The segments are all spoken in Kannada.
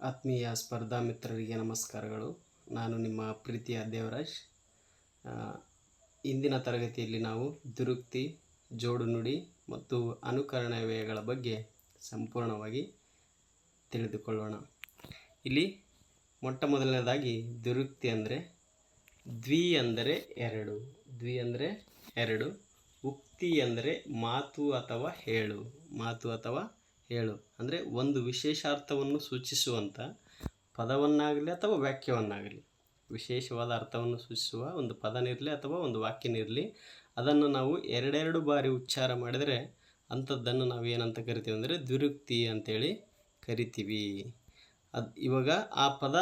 ಆತ್ಮೀಯ ಸ್ಪರ್ಧಾ ಮಿತ್ರರಿಗೆ ನಮಸ್ಕಾರಗಳು. ನಾನು ನಿಮ್ಮ ಪ್ರೀತಿಯ ದೇವರಾಜ್. ಇಂದಿನ ತರಗತಿಯಲ್ಲಿ ನಾವು ದುರುಕ್ತಿ, ಜೋಡು ನುಡಿ ಮತ್ತು ಅನುಕರಣ ವ್ಯಯಗಳ ಬಗ್ಗೆ ಸಂಪೂರ್ಣವಾಗಿ ತಿಳಿದುಕೊಳ್ಳೋಣ. ಇಲ್ಲಿ ಮೊಟ್ಟ ಮೊದಲನೇದಾಗಿ ದುರುಕ್ತಿ ಅಂದರೆ ದ್ವಿ ಅಂದರೆ ಎರಡು. ದ್ವಿ ಅಂದರೆ ಎರಡು. ಉಕ್ತಿ ಅಂದರೆ ಮಾತು ಅಥವಾ ಹೇಳು. ಮಾತು ಅಥವಾ ಹೇಳು. ಅಂದರೆ ಒಂದು ವಿಶೇಷಾರ್ಥವನ್ನು ಸೂಚಿಸುವಂಥ ಪದವನ್ನಾಗಲಿ ಅಥವಾ ವಾಕ್ಯವನ್ನಾಗಲಿ. ವಿಶೇಷವಾದ ಅರ್ಥವನ್ನು ಸೂಚಿಸುವ ಒಂದು ಪದನಿರಲಿ ಅಥವಾ ಒಂದು ವಾಕ್ಯನಿರಲಿ ಅದನ್ನು ನಾವು ಎರಡೆರಡು ಬಾರಿ ಉಚ್ಚಾರ ಮಾಡಿದರೆ ಅಂಥದ್ದನ್ನು ನಾವು ಏನಂತ ಕರಿತೀವಿ ಅಂದರೆ ದ್ವಿರುಕ್ತಿ ಅಂತೇಳಿ ಕರಿತೀವಿ. ಅದು ಇವಾಗ ಆ ಪದ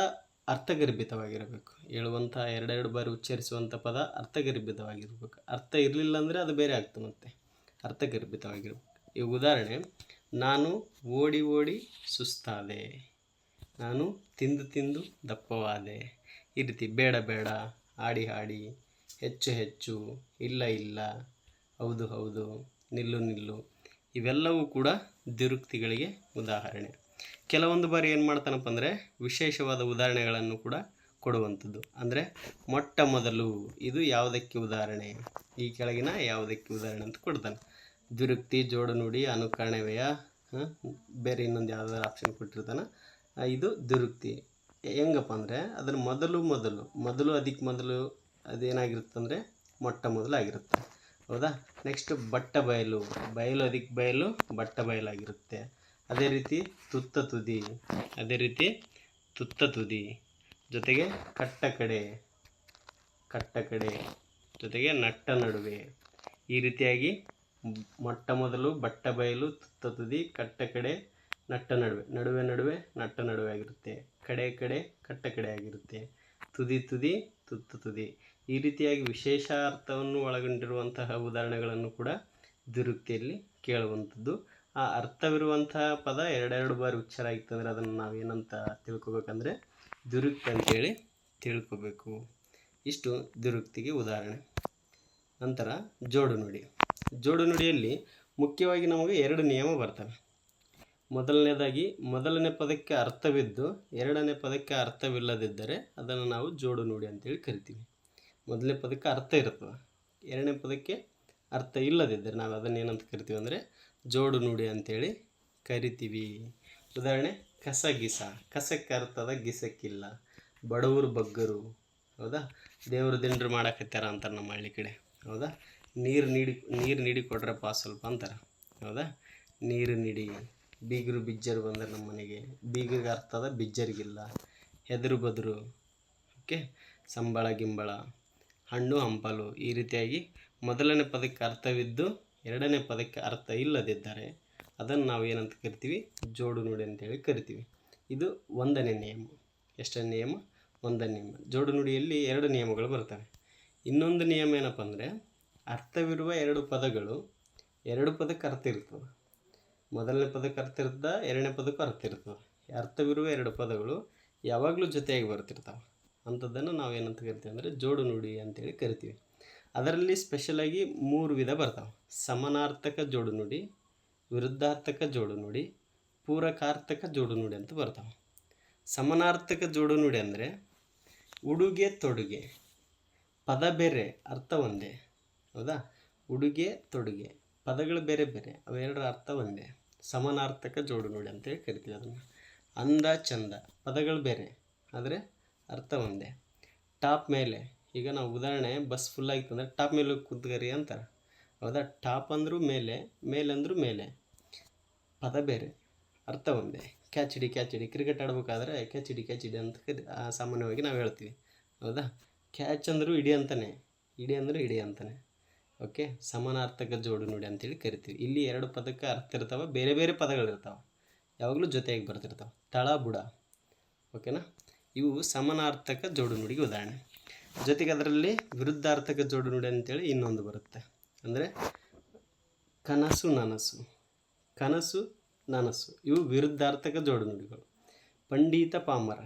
ಅರ್ಥಗರ್ಭಿತವಾಗಿರಬೇಕು. ಹೇಳುವಂಥ ಎರಡೆರಡು ಬಾರಿ ಉಚ್ಚರಿಸುವಂಥ ಪದ ಅರ್ಥಗರ್ಭಿತವಾಗಿರಬೇಕು. ಅರ್ಥ ಇರಲಿಲ್ಲ ಅಂದರೆ ಅದು ಬೇರೆ ಆಗ್ತದೆ ಮತ್ತೆ ಅರ್ಥಗರ್ಭಿತವಾಗಿರ್ಬೇಕು. ಈಗ ಉದಾಹರಣೆ ನಾನು ಓಡಿ ಓಡಿ ಸುಸ್ತಾದೆ. ನಾನು ತಿಂದು ತಿಂದು ದಪ್ಪವಾದೆ. ಈ ರೀತಿ ಬೇಡ ಬೇಡ ಆಡಿ ಹಾಡಿ ಹೆಚ್ಚು ಹೆಚ್ಚು ಇಲ್ಲ ಇಲ್ಲ ಹೌದು ಹೌದು ನಿಲ್ಲು ನಿಲ್ಲು ಇವೆಲ್ಲವೂ ಕೂಡ ದುರುಕ್ತಿಗಳಿಗೆ ಉದಾಹರಣೆ. ಕೆಲವೊಂದು ಬಾರಿ ಏನು ಮಾಡ್ತಾನಪ್ಪ ಅಂದರೆ ವಿಶೇಷವಾದ ಉದಾಹರಣೆಗಳನ್ನು ಕೂಡ ಕೊಡುವಂಥದ್ದು. ಅಂದರೆ ಮೊಟ್ಟ ಮೊದಲು ಇದು ಯಾವುದಕ್ಕೆ ಉದಾಹರಣೆ? ಈ ಕೆಳಗಿನ ಯಾವುದಕ್ಕೆ ಉದಾಹರಣೆ ಅಂತ ಕೊಡ್ತಾನೆ. ದುರುಕ್ತಿ ಜೋಡು ನುಡಿ ಅನುಕರಣ ವ್ಯಯ ಹ, ಬೇರೆ ಇನ್ನೊಂದು ಯಾವುದಾದ್ರು ಆಪ್ಷನ್ ಕೊಟ್ಟಿರ್ತಾನೆ? ಇದು ದುರುಕ್ತಿ. ಹೆಂಗಪ್ಪ ಅಂದರೆ ಅದರ ಮೊದಲು ಮೊದಲು ಮೊದಲು ಅದಕ್ಕೆ ಮೊದಲು ಅದೇನಾಗಿರುತ್ತೆ ಅಂದರೆ ಮೊಟ್ಟ ಮೊದಲು ಆಗಿರುತ್ತೆ. ಹೌದಾ? ನೆಕ್ಸ್ಟ್ ಬಟ್ಟ ಬಯಲು ಬಯಲು ಅದಕ್ಕೆ ಬಯಲು ಬಟ್ಟ ಬಯಲಾಗಿರುತ್ತೆ ಅದೇ ರೀತಿ ತುತ್ತ ತುದಿ, ಅದೇ ರೀತಿ ತುತ್ತ ತುದಿ. ಜೊತೆಗೆ ಕಟ್ಟ ಕಡೆ ಕಟ್ಟ ಕಡೆ. ಜೊತೆಗೆ ನಟ್ಟ ನಡುವೆ. ಈ ರೀತಿಯಾಗಿ ಮೊಟ್ಟ ಮೊದಲು ಬಟ್ಟ ಬಯಲು ತುತ್ತ ತುದಿ ಕಟ್ಟ ಕಡೆ ನಟ್ಟ ನಡುವೆ. ನಡುವೆ ನಡುವೆ ನಟ್ಟ ನಡುವೆ ಆಗಿರುತ್ತೆ. ಕಡೆ ಕಡೆ ಕಟ್ಟ ಕಡೆ ಆಗಿರುತ್ತೆ. ತುದಿ ತುದಿ ತುತ್ತ ತುದಿ. ಈ ರೀತಿಯಾಗಿ ವಿಶೇಷ ಅರ್ಥವನ್ನು ಒಳಗೊಂಡಿರುವಂತಹ ಉದಾಹರಣೆಗಳನ್ನು ಕೂಡ ದುರುಕ್ತಿಯಲ್ಲಿ ಕೇಳುವಂಥದ್ದು. ಆ ಅರ್ಥವಿರುವಂತಹ ಪದ ಎರಡೆರಡು ಬಾರಿ ಉಚ್ಚಾರ ಆಗಿತ್ತಂದ್ರೆ ಅದನ್ನು ನಾವೇನಂತ ತಿಳ್ಕೋಬೇಕಂದ್ರೆ ದುರುಕ್ತಿ ಅಂತೇಳಿ ತಿಳ್ಕೊಬೇಕು. ಇಷ್ಟು ದುರುಕ್ತಿಗೆ ಉದಾಹರಣೆ. ನಂತರ ಜೋಡು ನುಡಿ. ಜೋಡು ನುಡಿಯಲ್ಲಿ ಮುಖ್ಯವಾಗಿ ನಮಗೆ ಎರಡು ನಿಯಮ ಬರ್ತವೆ. ಮೊದಲನೇದಾಗಿ, ಮೊದಲನೇ ಪದಕ್ಕೆ ಅರ್ಥವಿದ್ದು, ಎರಡನೇ ಪದಕ್ಕೆ ಅರ್ಥವಿಲ್ಲದಿದ್ದರೆ ಅದನ್ನು ನಾವು ಜೋಡು ನುಡಿ ಅಂತೇಳಿ ಕರಿತೀವಿ. ಮೊದಲನೇ ಪದಕ್ಕೆ ಅರ್ಥ ಇರ್ತದೆ ಎರಡನೇ ಪದಕ್ಕೆ ಅರ್ಥ ಇಲ್ಲದಿದ್ದರೆ ನಾವು ಅದನ್ನು ಏನಂತ ಕರಿತೀವಿ ಅಂದರೆ ಜೋಡು ನುಡಿ ಅಂತೇಳಿ ಕರಿತೀವಿ. ಉದಾಹರಣೆ, ಕಸ ಗಿಸ. ಕಸಕ್ಕೆ ಅರ್ಥದ ಗಿಸಕ್ಕಿಲ್ಲ. ಬಡವರು ಬಗ್ಗರು. ಹೌದಾ? ದೇವರು ದಿಂಡ್ರು ಮಾಡಕತ್ಯಾರ ಅಂತಾರೆ ನಮ್ಮ ಹಳ್ಳಿ ಕಡೆ. ಹೌದಾ? ನೀರು ನೀಡಿ ನೀರು ನೀಡಿ ಕೊಡ್ರಪ್ಪ ಸ್ವಲ್ಪ ಅಂತಾರೆ. ಹೌದಾ? ನೀರು ನೀಡಿ. ಬೀಗರು ಬಿಜ್ಜರು ಬಂದರೆ ನಮ್ಮ ಮನೆಗೆ. ಬೀಗರಿಗೆ ಅರ್ಥದ ಬಿಜ್ಜರಿಗಿಲ್ಲ. ಹೆದರು ಬದರು, ಓಕೆ? ಸಂಬಳ, ಗಿಂಬಳ, ಹಣ್ಣು, ಹಂಪಲು ಈ ರೀತಿಯಾಗಿ ಮೊದಲನೇ ಪದಕ್ಕೆ ಅರ್ಥವಿದ್ದು ಎರಡನೇ ಪದಕ್ಕೆ ಅರ್ಥ ಇಲ್ಲದಿದ್ದರೆ ಅದನ್ನು ನಾವು ಏನಂತ ಕರಿತೀವಿ? ಜೋಡು ನುಡಿ ಅಂತೇಳಿ ಕರಿತೀವಿ. ಇದು ಒಂದನೇ ನಿಯಮ. ಎಷ್ಟನೇ ನಿಯಮ? ಒಂದನೇ ನಿಯಮ. ಜೋಡು ನುಡಿಯಲ್ಲಿ ಎರಡು ನಿಯಮಗಳು ಬರ್ತವೆ. ಇನ್ನೊಂದು ನಿಯಮ ಏನಪ್ಪ ಅಂದರೆ ಅರ್ಥವಿರುವ ಎರಡು ಪದಗಳು ಎರಡು ಪದಕ್ಕೆ ಅರ್ಥ ಇರ್ತದೆ. ಮೊದಲನೇ ಪದಕ್ಕೆ ಅರ್ಥ ಇರ್ತದೆ, ಎರಡನೇ ಪದಕ್ಕೂ ಅರ್ಥ ಇರ್ತದೆ. ಅರ್ಥವಿರುವ ಎರಡು ಪದಗಳು ಯಾವಾಗಲೂ ಜೊತೆಯಾಗಿ ಬರ್ತಿರ್ತಾವೆ. ಅಂಥದ್ದನ್ನು ನಾವು ಏನಂತ ಕರಿತೀವಿ ಅಂದರೆ ಜೋಡು ನುಡಿ ಅಂತೇಳಿ ಕರಿತೀವಿ. ಅದರಲ್ಲಿ ಸ್ಪೆಷಲಾಗಿ ಮೂರು ವಿಧ ಬರ್ತಾವೆ. ಸಮನಾರ್ಥಕ ಜೋಡು ನುಡಿ, ವಿರುದ್ಧಾರ್ಥಕ ಜೋಡು ನುಡಿ, ಪೂರಕಾರ್ಥಕ ಜೋಡು ನುಡಿ ಅಂತ ಬರ್ತಾವೆ. ಸಮನಾರ್ಥಕ ಜೋಡು ನುಡಿ ಅಂದರೆ ಉಡುಗೆ ತೊಡುಗೆ, ಪದ ಬೇರೆ, ಅರ್ಥ ಒಂದೇ. ಹೌದಾ? ಉಡುಗೆ, ತೊಡುಗೆ. ಪದಗಳು ಬೇರೆ ಬೇರೆ. ಅವೆರಡರ ಅರ್ಥ ಒಂದೇ. ಸಮಾನಾರ್ಥಕ ಜೋಡು ನೋಡಿ ಅಂತೇಳಿ ಕರಿತೀವಿ ಅದನ್ನು. ಅಂದ, ಚಂದ. ಪದಗಳು ಬೇರೆ, ಆದರೆ ಅರ್ಥ ಒಂದೇ. ಟಾಪ್ ಮೇಲೆ. ಈಗ ನಾವು ಉದಾಹರಣೆ, ಬಸ್ ಫುಲ್ ಆಗಿತ್ತು ಅಂದರೆ ಟಾಪ್ ಮೇಲೆ ಕುದ್ಗರಿ ಅಂತಾರೆ. ಹೌದಾ? ಟಾಪ್ ಅಂದರೂ ಮೇಲೆ ಮೇಲೆ ಅಂದರೂ ಮೇಲೆ. ಪದ ಬೇರೆ, ಅರ್ಥ ಒಂದೇ. ಕ್ಯಾಚ್ ಹಿಡಿ ಕ್ಯಾಚ್ ಹಿಡಿ ಕ್ರಿಕೆಟ್ ಆಡ್ಬೇಕಾದ್ರೆ ಕ್ಯಾಚ್ ಹಿಡಿ ಕ್ಯಾಚ್ ಹಿಡಿ ಅಂತ ಸಾಮಾನ್ಯವಾಗಿ ನಾವು ಹೇಳ್ತೀವಿ. ಹೌದಾ? ಕ್ಯಾಚ್ ಅಂದರೂ ಇಡಿ ಅಂತಾನೆ. ಇಡಿ ಅಂದರೂ ಇಡಿ ಅಂತಾನೆ. ಓಕೆ? ಸಮಾನಾರ್ಥಕ ಜೋಡು ನುಡಿ ಅಂತೇಳಿ ಕರಿತೀವಿ. ಇಲ್ಲಿ ಎರಡು ಪದಕ್ಕೆ ಅರ್ಥ ಇರ್ತಾವೆ, ಬೇರೆ ಬೇರೆ ಪದಗಳಿರ್ತಾವೆ ಯಾವಾಗಲೂ ಜೊತೆಯಾಗಿ ಬರ್ತಿರ್ತಾವೆ. ತಳ, ಬುಡ. ಓಕೆನಾ? ಇವು ಸಮಾನಾರ್ಥಕ ಜೋಡು ನುಡಿಗೆ ಉದಾಹರಣೆ. ಜೊತೆಗೆ ಅದರಲ್ಲಿ ವಿರುದ್ಧಾರ್ಥಕ ಜೋಡು ನುಡಿ ಅಂತೇಳಿ ಇನ್ನೊಂದು ಬರುತ್ತೆ. ಅಂದರೆ ಕನಸು, ನನಸು. ಕನಸು, ನನಸು. ಇವು ವಿರುದ್ಧಾರ್ಥಕ ಜೋಡು ನುಡಿಗಳು. ಪಂಡಿತ ಪಾಮರ.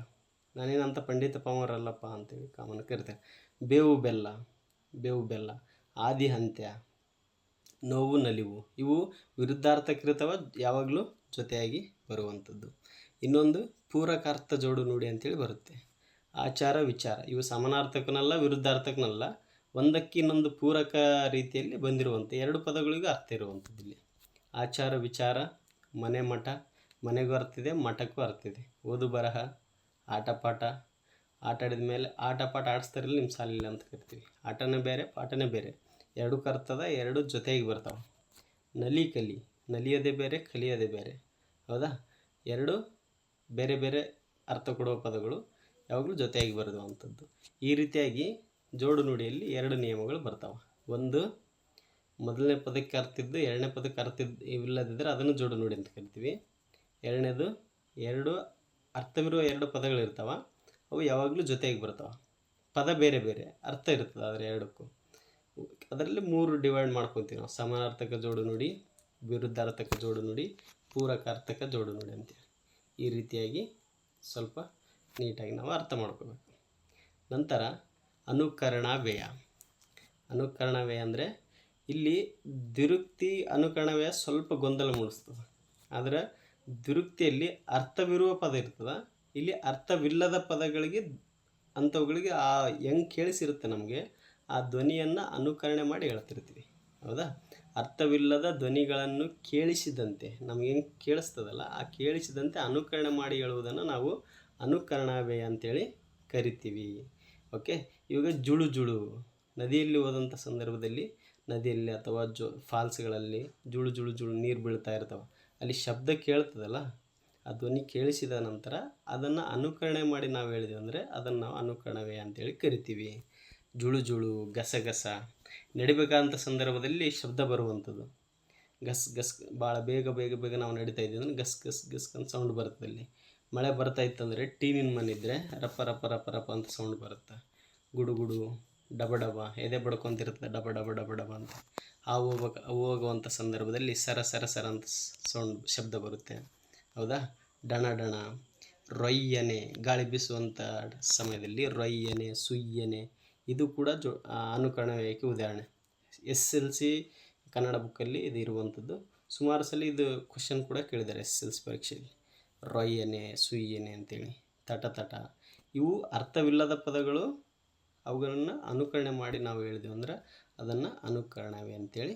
ನಾನೇನಂತ ಪಂಡಿತ ಪಾಮರ ಅಲ್ಲಪ್ಪ ಅಂತೇಳಿ ಕಾಮನ್ ಕರಿತೇನೆ. ಬೇವು ಬೆಲ್ಲ. ಬೇವು ಬೆಲ್ಲ. ಆದಿ ಅಂತ್ಯ ನೋವು, ನಲಿವು ಇವು ವಿರುದ್ಧಾರ್ಥಕೃತವ ಯಾವಾಗಲೂ ಜೊತೆಯಾಗಿ ಬರುವಂಥದ್ದು. ಇನ್ನೊಂದು ಪೂರಕಾರ್ಥ ಜೋಡು ನುಡಿ ಅಂತೇಳಿ ಬರುತ್ತೆ. ಆಚಾರ, ವಿಚಾರ ಇವು ಸಮಾನಾರ್ಥಕನಲ್ಲ, ವಿರುದ್ಧಾರ್ಥಕನಲ್ಲ. ಒಂದಕ್ಕೆ ಇನ್ನೊಂದು ಪೂರಕ ರೀತಿಯಲ್ಲಿ ಬಂದಿರುವಂಥ ಎರಡು ಪದಗಳಿಗೂ ಅರ್ಥ ಇರುವಂಥದ್ದು ಇಲ್ಲಿ. ಆಚಾರ, ವಿಚಾರ, ಮನೆ ಮಠ, ಮನೆಗೂ ಅರ್ಥ ಇದೆ, ಮಠಕ್ಕೂ ಅರ್ಥ ಇದೆ. ಓದು, ಬರಹ, ಆಟ, ಪಾಠ. ಆಟ ಆಡಿದ ಮೇಲೆ ಆಟ, ಪಾಠ ಆಡಿಸ್ತಾರಲ್ಲ, ನಿಮ್ಮ ಸಾಲಿಲ್ಲ ಅಂತ ಕರಿತೀವಿ. ಆಟನೇ ಬೇರೆ, ಪಾಠನೇ ಬೇರೆ. ಎರಡಕ್ಕೂ ಕರ್ತದ, ಎರಡು ಜೊತೆಗೆ ಬರ್ತಾವೆ. ನಲಿ ಕಲಿ, ನಲಿಯೋದೇ ಬೇರೆ, ಕಲಿಯೋದೇ ಬೇರೆ. ಹೌದಾ? ಎರಡು ಬೇರೆ ಬೇರೆ ಅರ್ಥ ಕೊಡುವ ಪದಗಳು ಯಾವಾಗಲೂ ಜೊತೆಯಾಗಿ ಬರೆದುವಂಥದ್ದು. ಈ ರೀತಿಯಾಗಿ ಜೋಡು ನುಡಿಯಲ್ಲಿ ಎರಡು ನಿಯಮಗಳು ಬರ್ತಾವೆ. ಒಂದು, ಮೊದಲನೇ ಪದಕ್ಕೆ ಅರ್ಥ ಇದ್ದು ಎರಡನೇ ಪದಕ್ಕೆ ಅರ್ಥ ಇದ್ದು ಇಲ್ಲದಿದ್ದರೆ ಅದನ್ನು ಜೋಡು ನುಡಿ ಅಂತ ಕರಿತೀವಿ. ಎರಡನೇದು, ಎರಡು ಅರ್ಥವಿರುವ ಎರಡು ಪದಗಳಿರ್ತಾವೆ. ಅವು ಯಾವಾಗಲೂ ಜೊತೆಯಾಗಿ ಬರ್ತಾವೆ. ಪದ ಬೇರೆ ಬೇರೆ, ಅರ್ಥ ಇರ್ತದೆ ಆದರೆ ಎರಡಕ್ಕೂ. ಅದರಲ್ಲಿ ಮೂರು ಡಿವೈಡ್ ಮಾಡ್ಕೊತೀವಿ ನಾವು. ಸಮಾನಾರ್ಥಕ ಜೋಡು ನುಡಿ, ವಿರುದ್ಧಾರ್ಥಕ ಜೋಡು ನುಡಿ, ಪೂರಕಾರ್ಥಕ ಜೋಡು ನುಡಿ ಅಂತೇಳಿ ಈ ರೀತಿಯಾಗಿ ಸ್ವಲ್ಪ ನೀಟಾಗಿ ನಾವು ಅರ್ಥ ಮಾಡ್ಕೋಬೇಕು. ನಂತರ ಅನುಕರಣ ವ್ಯಯ ಅನುಕರಣ ವ್ಯಯ ಅಂದರೆ ಇಲ್ಲಿ ದ್ವಿರುಕ್ತಿ ಅನುಕರಣ ವ್ಯಯ ಸ್ವಲ್ಪ ಗೊಂದಲ ಮೂಡಿಸ್ತದೆ. ಆದರೆ ದ್ವಿರುಕ್ತಿಯಲ್ಲಿ ಅರ್ಥವಿರುವ ಪದ ಇರ್ತದೆ. ಇಲ್ಲಿ ಅರ್ಥವಿಲ್ಲದ ಪದಗಳಿಗೆ, ಅಂಥವುಗಳಿಗೆ ಆ ಹೆಂಗೆ ಕೇಳಿಸಿರುತ್ತೆ ನಮಗೆ. ಆ ಧ್ವನಿಯನ್ನು ಅನುಕರಣೆ ಮಾಡಿ ಹೇಳ್ತಿರ್ತೀವಿ. ಹೌದಾ? ಅರ್ಥವಿಲ್ಲದ ಧ್ವನಿಗಳನ್ನು ಕೇಳಿಸಿದಂತೆ, ನಮ್ಗೆ ಹೆಂಗೆ ಕೇಳಿಸ್ತದಲ್ಲ, ಆ ಕೇಳಿಸಿದಂತೆ ಅನುಕರಣೆ ಮಾಡಿ ಹೇಳುವುದನ್ನು ನಾವು ಅನುಕರಣಾವ್ಯಯ ಅಂತೇಳಿ ಕರಿತೀವಿ. ಓಕೆ? ಇವಾಗ ಜುಳು ಜುಳು, ನದಿಯಲ್ಲಿ ಹೋದಂಥ ಸಂದರ್ಭದಲ್ಲಿ, ನದಿಯಲ್ಲಿ ಅಥವಾ ಜೋ, ಫಾಲ್ಸ್ಗಳಲ್ಲಿ ಜುಳು ಜುಳು ಜುಳು ನೀರು ಬೀಳ್ತಾ ಇರ್ತವೆ, ಅಲ್ಲಿ ಶಬ್ದ ಕೇಳ್ತದಲ್ಲ, ಆ ಧ್ವನಿ ಕೇಳಿಸಿದ ನಂತರ ಅದನ್ನು ಅನುಕರಣೆ ಮಾಡಿ ನಾವು ಹೇಳಿದೆವು ಅಂದರೆ ಅದನ್ನು ನಾವು ಅನುಕರಣವೇ ಅಂತೇಳಿ ಕರಿತೀವಿ. ಜುಳು ಜುಳು ಗಸಗಸ ನಡಿಬೇಕಾದಂಥ ಸಂದರ್ಭದಲ್ಲಿ ಶಬ್ದ ಬರುವಂಥದ್ದು. ಗಸ್ ಗಸ್, ಭಾಳ ಬೇಗ ಬೇಗ ಬೇಗ ನಾವು ನಡೀತಾ ಇದ್ದೀವಿ ಅಂದರೆ ಗಸ್ ಗಸ್ ಗಸ್ ಅಂತ ಸೌಂಡ್ ಬರುತ್ತೆ ಅಲ್ಲಿ. ಮಳೆ ಬರ್ತಾ ಇತ್ತಂದರೆ ಟೀನಿನ ಮನೆ ಇದ್ದರೆ ರಪ್ಪ ರಪ್ಪ ರಪ್ಪ ರಪ್ಪ ಅಂತ ಸೌಂಡ್ ಬರುತ್ತೆ. ಗುಡು ಗುಡು, ಡಬ ಡಬ, ಎದೆ ಬಡ್ಕೊಂತಿರುತ್ತೆ ಡಬ ಡಬ ಡಬ ಡಬ ಅಂತ. ಆ ಹೋಗ ಹೋಗುವಂಥ ಸಂದರ್ಭದಲ್ಲಿ ಸರ ಸರ ಸರ ಅಂತ ಸೌಂಡ್ ಶಬ್ದ ಬರುತ್ತೆ. ಹೌದಾ? ಡಣ ಡಣ, ರೊಯ್ಯನೆ, ಗಾಳಿ ಬೀಸುವಂಥ ಸಮಯದಲ್ಲಿ ರೊಯ್ಯನೆ, ಸುಯ್ಯನೆ ಇದು ಕೂಡ ಜೋ ಅನುಕರಣ ಉದಾಹರಣೆ. ಎಸ್ ಎಲ್ ಸಿ ಕನ್ನಡ ಬುಕ್ಕಲ್ಲಿ ಇದು ಇರುವಂಥದ್ದು. ಸುಮಾರು ಸಲ ಇದು ಕ್ವಶನ್ ಕೂಡ ಕೇಳಿದ್ದಾರೆ ಎಸ್ ಎಲ್ ಸಿ ಪರೀಕ್ಷೆಯಲ್ಲಿ. ರೊಯ್ಯನೆ ಸುಯ್ಯನೆ ಅಂತೇಳಿ, ತಟ ತಟ. ಇವು ಅರ್ಥವಿಲ್ಲದ ಪದಗಳು, ಅವುಗಳನ್ನು ಅನುಕರಣೆ ಮಾಡಿ ನಾವು ಹೇಳಿದೆವು ಅಂದರೆ ಅದನ್ನು ಅನುಕರಣವೇ ಅಂತೇಳಿ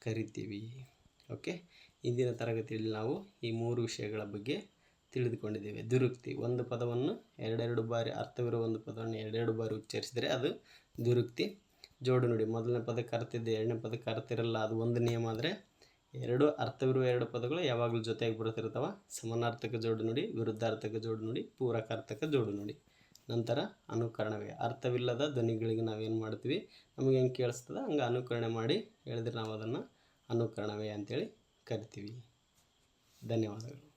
ಕರಿತೀವಿ. ಓಕೆ? ಇಂದಿನ ತರಗತಿಯಲ್ಲಿ ನಾವು ಈ ಮೂರು ವಿಷಯಗಳ ಬಗ್ಗೆ ತಿಳಿದುಕೊಂಡಿದ್ದೇವೆ. ದುರುಕ್ತಿ ಒಂದು ಪದವನ್ನು ಎರಡೆರಡು ಬಾರಿ ಅರ್ಥವಿರುವ ಒಂದು ಪದವನ್ನು ಎರಡೆರಡು ಬಾರಿ ಉಚ್ಚರಿಸಿದರೆ ಅದು ದುರುಕ್ತಿ ಜೋಡು ನುಡಿ, ಮೊದಲನೇ ಪದಕ್ಕೆ ಅರ್ಥ ಎರಡನೇ ಪದಕ್ಕೆ ಅರ್ಥ ಇರಲ್ಲ, ಅದು ಒಂದು ನಿಯಮ ಆದರೆ ಎರಡು ಅರ್ಥವಿರುವ ಎರಡು ಪದಗಳು ಯಾವಾಗಲೂ ಜೊತೆಯಾಗಿ ಬರುತ್ತಿರ್ತಾವೆ ಸಮಾನಾರ್ಥಕ ಜೋಡು ನುಡಿ, ವಿರುದ್ಧಾರ್ಥಕ ಜೋಡು ನುಡಿ, ಪೂರಕಾರ್ಥಕ ಜೋಡು ನುಡಿ. ನಂತರ ಅನುಕರಣವೇ. ಅರ್ಥವಿಲ್ಲದ ಧ್ವನಿಗಳಿಗೆ ನಾವೇನು ಮಾಡ್ತೀವಿ? ನಮಗೆ ಹೆಂಗೆ ಕೇಳಿಸ್ತದೆ? ಹಂಗೆ ಅನುಕರಣೆ ಮಾಡಿ ಹೇಳಿದ್ರೆ ನಾವು ಅದನ್ನು ಅನುಕರಣವೇ ಅಂತೇಳಿ ಕರಿತೀವಿ. ಧನ್ಯವಾದಗಳು.